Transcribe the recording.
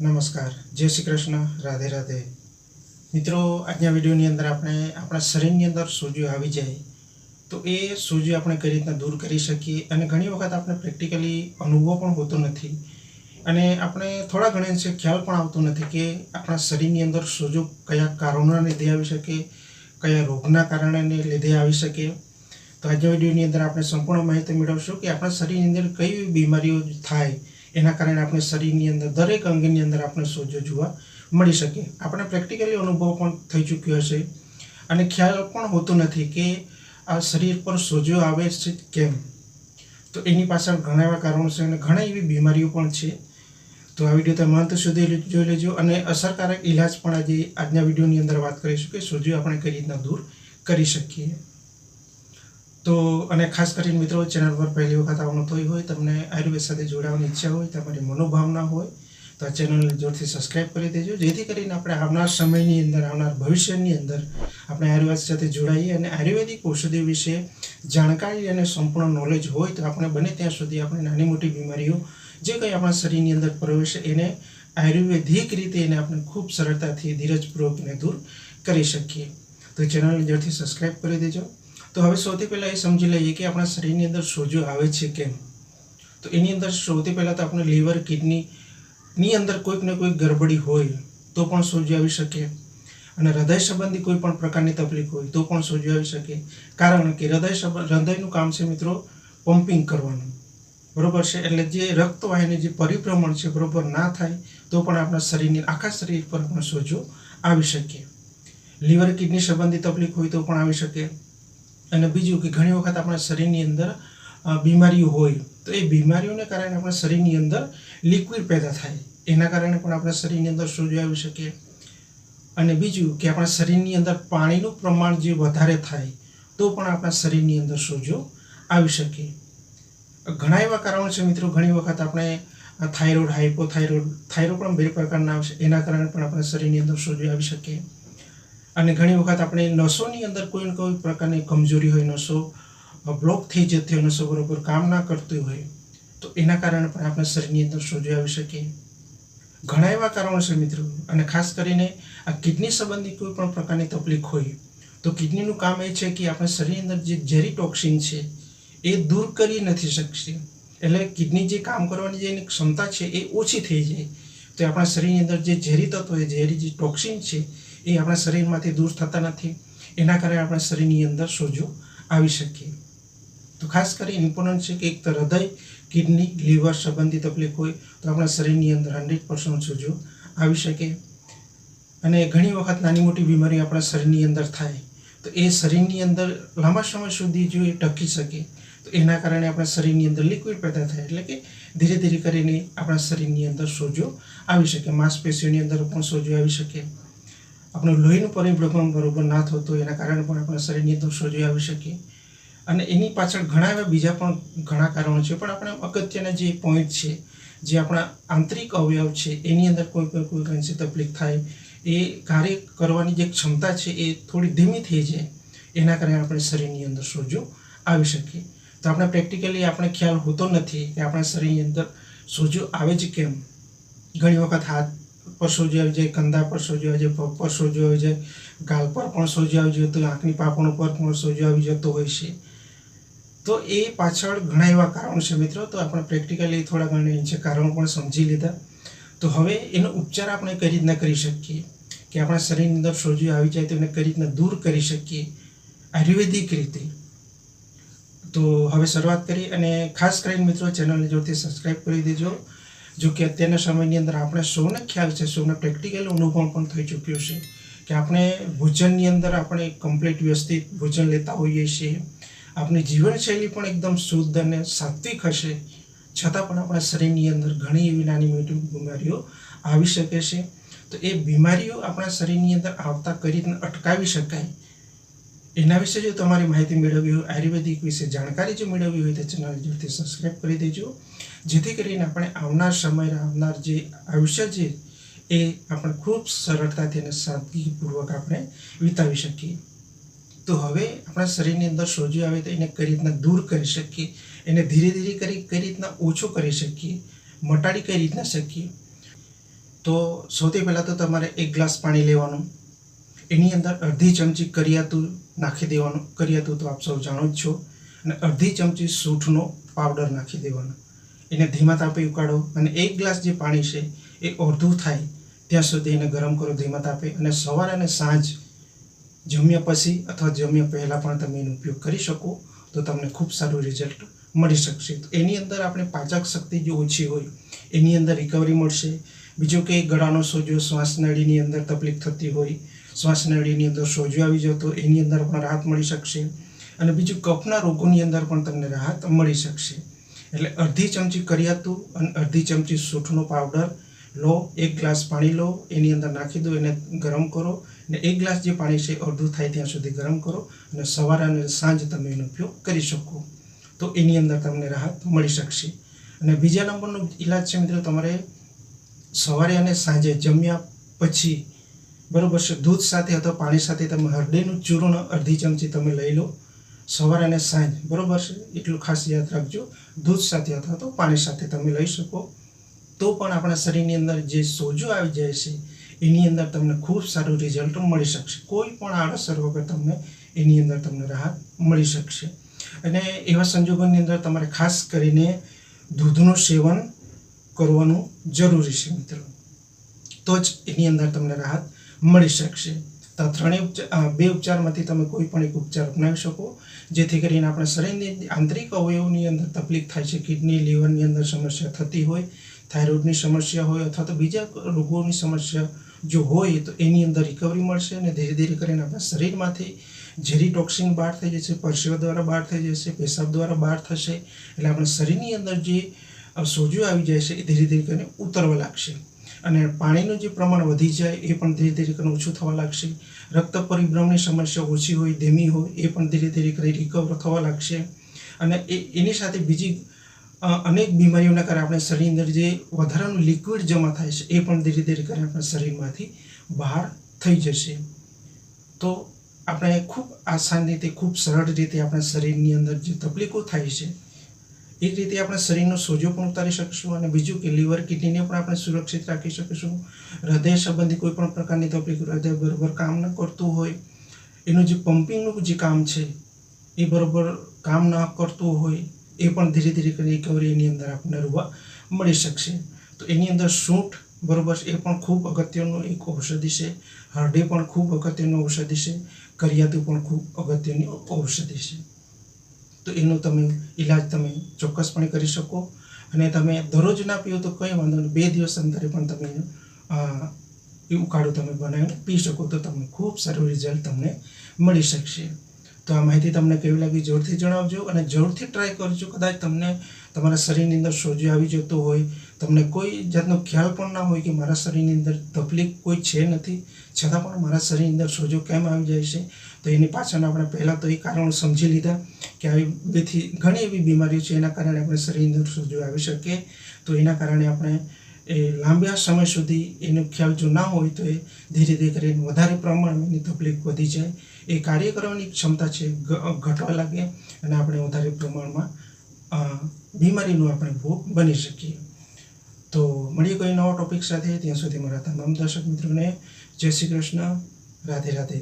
નમસ્કાર. જય શ્રી કૃષ્ણ. રાધે રાધે. મિત્રો, આજના વિડીયોની અંદર આપણે આપણા શરીરની અંદર સોજો આવી જાય તો એ સોજો આપણે કઈ રીતના દૂર કરી શકીએ અને ઘણી વખત આપણે પ્રેક્ટિકલી અનુભવ પણ હોતો નથી અને આપણે થોડા ઘણા અંશે ખ્યાલ પણ આવતો નથી કે આપણા શરીરની અંદર સોજો કયા કારણોના લીધે આવી શકે, કયા રોગના કારણે લીધે આવી શકે. તો આજના વિડીયોની અંદર આપણે સંપૂર્ણ માહિતી મેળવશું કે આપણા શરીરની અંદર કઈ બીમારીઓ થાય એના કારણે આપણે શરીરની અંદર, દરેક અંગની અંદર આપણે સોજો જોવા મળી શકે આપણે પ્રેક્ટિકલી અનુભવ પણ થઈ ચૂક્યો હશે. અને ખ્યાલ પણ હોતો નથી કે આ શરીર પર સોજો આવે છે કેમ? તો એની પાછળ ઘણા એવા કારણો છે અને ઘણી એવી બીમારીઓ પણ છે. તો આ વીડિયો તમે અંત સુધી જોઈ લેજો અને અસરકારક ઇલાજ પણ આજે આજના વિડીયોની અંદર વાત કરીશું કે સોજો આપણે કઈ રીતના દૂર કરી શકીએ. તો, અને ખાસ કરીને મિત્રો ચેનલ પર પહેલી વખત આવવાનું થઈ હોય, તમને આયુર્વેદ સાથે જોડાવાની ઈચ્છા હોય, તમારી મનોભાવના હોય, તો આ ચેનલને જોરથી સબસ્ક્રાઈબ કરી દેજો, જેથી કરીને આપણે આવનાર સમયની અંદર, આવનાર ભવિષ્યની અંદર આપણે આયુર્વેદ સાથે જોડાઈએ અને આયુર્વેદિક ઔષધિ વિશે જાણકારી અને સંપૂર્ણ નોલેજ હોય, તો આપણે બને ત્યાં સુધી આપણે નાની મોટી બીમારીઓ, જે કંઈ આપણા શરીરની અંદર પ્રવેશે, એને આયુર્વેદિક રીતે એને આપણે ખૂબ સરળતાથી, ધીરજપૂર્વકને દૂર કરી શકીએ. તો ચેનલને જોરથી સબસ્ક્રાઈબ કરી દેજો. તો હવે સૌથી પહેલાં એ સમજી લઈએ કે આપણા શરીરની અંદર સોજો આવે છે કેમ? તો એની અંદર સૌથી પહેલાં તો આપણે લીવર, કિડનીની અંદર કોઈક ને કોઈક ગરબડી હોય તો પણ સોજો આવી શકે. અને હૃદય સંબંધી કોઈ પણ પ્રકારની તકલીફ હોય તો પણ સોજો આવી શકે. કારણ કે હૃદય હૃદયનું કામ છે મિત્રો પમ્પિંગ કરવાનું. બરોબર છે? એટલે જે રક્તવાહિની જે પરિભ્રમણ છે બરોબર ના થાય તો પણ આપણા શરીરની, આખા શરીર પર પણ સોજો આવી શકે. લીવર, કિડની સંબંધી તકલીફ હોય તો પણ આવી શકે. અને બીજું કે ઘણી વખત આપણા શરીરની અંદર બીમારીઓ હોય, તો એ બીમારીઓને કારણે આપણા શરીરની અંદર લિક્વિડ પેદા થાય. એના કારણે પણ આપણા શરીરની અંદર સોજો આવી શકે? અને બીજું કે આપણા શરીરની અંદર પાણીનું પ્રમાણ જે વધારે થાય, તો પણ આપણા શરીરની અંદર સોજો આવી શકે. ઘણા એવા કારણો છે મિત્રો, ઘણી વખત આપણે થાઇરોઇડ હાઇપોથાઇરોઇડ થાઇરોઇડ પણ બે પ્રકારના આવશે એના કારણે પણ આપણા શરીરની અંદર સોજો આવી શકે. અને ઘણી વખત આપણે નસોની અંદર કોઈ ને કોઈ પ્રકારની કમજોરી હોય, નસો બ્લોક થઈ જતી હોય, નસો બરોબર કામ ના કરતી હોય, તો એના કારણે પણ આપણે શરીરની અંદર સોજો આવી શકે ઘણા એવા કારણો છે મિત્રો, અને ખાસ કરીને આ કિડની સંબંધી કોઈ પણ પ્રકારની તકલીફ હોય, તો કિડનીનું કામ એ છે કે આપણા શરીરની અંદર જે ઝેરી ટોક્સિન છે, એ દૂર કરી નથી શકશે એટલે કિડની જે કામ કરવાની જે એની ક્ષમતા છે એ ઓછી થઈ જાય. તો આપણા શરીરની અંદર જે ઝેરી તત્વો ઝેરી જે ટોક્સિન છે એ આપણા શરીરમાંથી દૂર થતા નથી. એના કારણે આપણા શરીરની અંદર સોજો આવી શકે તો ખાસ કરી ઇમ્પોર્ટન્ટ છે કે એક તો હૃદય, કિડની, લીવર સંબંધી તકલીફ હોય તો આપણા શરીરની અંદર હંડ્રેડ પર્સન્ટ સોજો આવી શકે. અને ઘણી વખત નાની મોટી બીમારી આપણા શરીરની અંદર થાય. તો એ શરીરની અંદર લાંબા સમય સુધી જો એ ટકી શકે, તો એના કારણે આપણા શરીરની અંદર લિક્વિડ પેદા થાય. એટલે કે ધીરે ધીરે કરીને આપણા શરીરની અંદર સોજો આવી શકે. માંસપેશીઓની અંદર પણ સોજો આવી શકે. આપણું લોહીનું પરિભ્રમણ બરોબર ના થતું, એના કારણે પણ આપણા શરીરની અંદર સોજો આવી શકીએ. અને એની પાછળ ઘણા એવા બીજા પણ ઘણા કારણો છે, પણ આપણે અગત્યના જે પોઈન્ટ છે, જે આપણા આંતરિક અવયવ છે, એની અંદર કોઈ કોઈ કોઈ અંશે તકલીફ થાય, એ કાર્ય કરવાની જે ક્ષમતા છે, એ થોડી ધીમી થઈ જાય, એના કારણે આપણે શરીરની અંદર સોજો આવી શકે તો આપણે પ્રેક્ટિકલી આપણે ખ્યાલ હોતો નથી કે આપણા શરીરની અંદર સોજો આવે જ કેમ? ઘણી વખત હાથ પર આવી જાય કંદા પર સોજો આવી જાય પગ પર સોજો આવી જાય ગાલ પર પણ સોજો આવી જતો, આંખની પાપણ ઉપર પણ સોજો આવી જતો હોય છે. તો એ પાછળ ઘણા એવા કારણો છે મિત્રો. તો આપણે પ્રેક્ટિકલી થોડા ઘણા જે કારણો પણ સમજી લીધા. તો હવે એનો ઉપચાર આપણે કઈ રીતના કરી શકીએ? કે આપણા શરીરની અંદર સોજો આવી જાય તો એને કઈ રીતના દૂર કરી શકીએ? આયુર્વેદિક રીતે. તો હવે શરૂઆત કરી અને ખાસ કરીને મિત્રો ચેનલને જોરથી સબસ્ક્રાઈબ કરી દેજો. જો કે અત્યારના સમયની અંદર આપણે સૌને ખ્યાલ છે, સૌને પ્રેક્ટિકલ અનુભવ પણ થઈ ચૂક્યો છે કે આપણે ભોજનની અંદર આપણે કમ્પ્લીટ વ્યવસ્થિત ભોજન લેતા હોઈએ છીએ. આપણી જીવનશૈલી પણ એકદમ શુદ્ધ અને સાત્વિક હશે. છતાં પણ આપણા શરીરની અંદર ઘણી એવી નાની મોટી બીમારીઓ આવી શકે છે. તો એ બીમારીઓ આપણા શરીરની અંદર આવતા રીતના અટકાવી શકાય? એના વિશે જો તમારી માહિતી મેળવવી હોય, આયુર્વેદિક વિશે જાણકારી જો મેળવવી હોય તો ચેનલ જરૂરથી સબસ્ક્રાઇબ કરી દેજો. જેથી કરીને આપણે આવનાર સમય, આવનાર જે આયુષ્ય છે, એ આપણે ખૂબ સરળતાથી અને સાદગીપૂર્વક આપણે વિતાવી શકીએ. તો હવે આપણા શરીરની અંદર સોજો આવે તો એને કઈ રીતના દૂર કરી શકીએ? એને ધીરે ધીરે કરી, કઈ રીતના ઓછો કરી શકીએ? મટાડી કઈ રીતના શકીએ? તો સૌથી પહેલાં તો તમારે એક ગ્લાસ પાણી લેવાનું. એની અંદર અડધી ચમચી કરિયાતું નાખી દેવાનું. કરિયાતું તો આપ સૌ જાણો જ છો. અને અડધી ચમચી સૂંઠનો પાવડર નાખી દેવાનો. એને ધીમા તાપે ઉકાળો અને એક ગ્લાસ જે પાણી છે, એ અડધું થાય, ત્યાં સુધી એને ગરમ કરો ધીમા તાપે અને સવારે અને સાંજ જમ્યા પછી અથવા જમ્યા પહેલાં પણ તમે એનો ઉપયોગ કરી શકો, તો તમને ખૂબ સારું રિઝલ્ટ મળી શકશે. તો એની અંદર આપણે પાચક શક્તિ જો ઓછી હોય, એની અંદર રિકવરી મળશે. બીજું કે ગળાનો સોજો શ્વાસનળીની અંદર તકલીફ થતી હોય શ્વાસનળીની અંદર સોજો આવી જતો, એની અંદર પણ રાહત મળી શકશે. અને બીજું કફના રોગોની અંદર પણ તમને રાહત મળી શકશે. એટલે અડધી ચમચી કરિયાતું અને અડધી ચમચી સૂંઠનો પાવડર લો, એક ગ્લાસ પાણી લો, એની અંદર નાખી દો, એને ગરમ કરો અને એક ગ્લાસ જે પાણી છે અડધું થાય ત્યાં સુધી ગરમ કરો અને સવારે અને સાંજ તમે એનો ઉપયોગ કરી શકો. તો એની અંદર તમને રાહત મળી શકશે. અને બીજા નંબરનો ઈલાજ છે મિત્રો, તમારે સવારે અને સાંજે જમ્યા પછી બરાબર છે, દૂધ સાથે અથવા પાણી સાથે તમે હરડેનું ચૂર્ણ અડધી ચમચી તમે લઈ લો. સવારે અને સાંજ, બરાબર છે? એટલું ખાસ યાદ રાખજો. દૂધ સાથે અથવા તો પાણી સાથે તમે લઈ શકો. તો પણ આપણા શરીરની અંદર જે સોજો આવી જાય છે, એની અંદર તમને ખૂબ સારું રિઝલ્ટ મળી શકશે. કોઈ પણ આડઅસર વગર તમને એની અંદર તમને રાહત મળી શકશે. અને એવા સંજોગોની અંદર તમારે ખાસ કરીને દૂધનું સેવન કરવાનું જરૂરી છે, મિત્રો. તો જ એની અંદર તમને રાહત મળી શકશે. ત્રણેય બે ઉપચારમાંથી તમે કોઈ પણ એક ઉપચાર અપનાવી શકો, જેથી કરીને આપણા શરીરની આંતરિક અવયવની અંદર તકલીફ થાય છે, કિડની, લીવરની અંદર સમસ્યા થતી હોય, થાઇરોઇડની સમસ્યા હોય અથવા તો બીજા રોગોની સમસ્યા જો હોય તો એની અંદર રિકવરી મળશે અને ધીરે ધીરે કરીને આપણા શરીરમાંથી ઝેરી ટોક્સિન બહાર થઈ જશે, પરસેવા દ્વારા બહાર થઈ જશે, પેશાબ દ્વારા બહાર થશે, એટલે આપણા શરીરની અંદર જે સોજો આવી જાય છે એ ધીરે ધીરે કરીને ઉતરવા લાગશે. અને પાણીનું જે પ્રમાણ વધી જાય એ પણ ધીરે ધીરે કરીને ઓછું થવા લાગશે. રક્ત પરિભ્રમણની સમસ્યા ઓછી હોય, ધીમી હોય, એ પણ ધીરે ધીરે કરી રિકવર થવા લાગશે. અને એ, એની સાથે બીજી અનેક બીમારીઓના કારણે આપણે શરીરની અંદર જે વધારાનું લિક્વિડ જમા થાય છે, એ પણ ધીરે ધીરે કરીને આપણા શરીરમાંથી બહાર થઈ જશે. તો આપણે ખૂબ આસાન રીતે, ખૂબ સરળ રીતે આપણા શરીરની અંદર જે તકલીફો થાય છે એ રીતે આપણે શરીરનો સોજો પણ ઉતારી શકીશું અને બીજું કે લીવર કિડનીને પણ આપણે સુરક્ષિત રાખી શકીશું. હૃદય સંબંધી કોઈ પણ પ્રકારની તકલીફ, હૃદય બરોબર કામ ન કરતું હોય, એનું જે પમ્પિંગનું જે કામ છે, એ બરાબર કામ ન કરતું હોય, એ પણ ધીરે ધીરે કરી રિકવરી એની અંદર આપણને રૂવા મળી શકશે. તો એની અંદર સૂંઠ બરોબર એ પણ ખૂબ અગત્યનું એક ઔષધિ છે. હરડે પણ ખૂબ અગત્યનું ઔષધિ છે. કરિયાતું પણ ખૂબ અગત્યની ઔષધિ છે. તો એનો તમે ઈલાજ તમે ચોક્કસપણે કરી શકો. અને તમે દરરોજ ના પીઓ તો કંઈ વાંધો નહીં. બે દિવસ અંતરે પણ તમે એ ઉકાળો તમે બનાવીને પી શકો તો તમને ખૂબ સારું રિઝલ્ટ તમને મળી શકશે. તો આ માહિતી તમને કેવી લાગી જરૂરથી જણાવજો અને જરૂરથી ટ્રાય કરજો. કદાચ તમને તમારા શરીરની અંદર સોજો આવી જતો હોય, તમને કોઈ જાતનો ખ્યાલ પણ ના હોય કે મારા શરીરની અંદર તકલીફ કોઈ છે નથી. છતાં પણ મારા શરીરની અંદર સોજો કેમ આવી જાય છે? તો એની પાછળ આપણે પહેલાં તો એ કારણો સમજી લીધા કે આવી બેથી ઘણી એવી બીમારીઓ છે, એના કારણે આપણે શરીરની અંદર આવી શકે તો એના કારણે આપણે એ લાંબા સમય સુધી એનો ખ્યાલ જો ના હોય તો એ ધીરે ધીરે કરીને વધારે પ્રમાણમાં એની તકલીફ વધી જાય. એ કાર્ય કરવાની ક્ષમતા છે ઘટવા લાગે અને આપણે વધારે પ્રમાણમાં બીમારીનો આપણે ભોગ બની શકીએ. તો મળીએ કોઈ નવા ટોપિક સાથે, ત્યાં સુધી મારા તમામ દર્શક મિત્રોને જય શ્રી કૃષ્ણ. રાધે રાધે.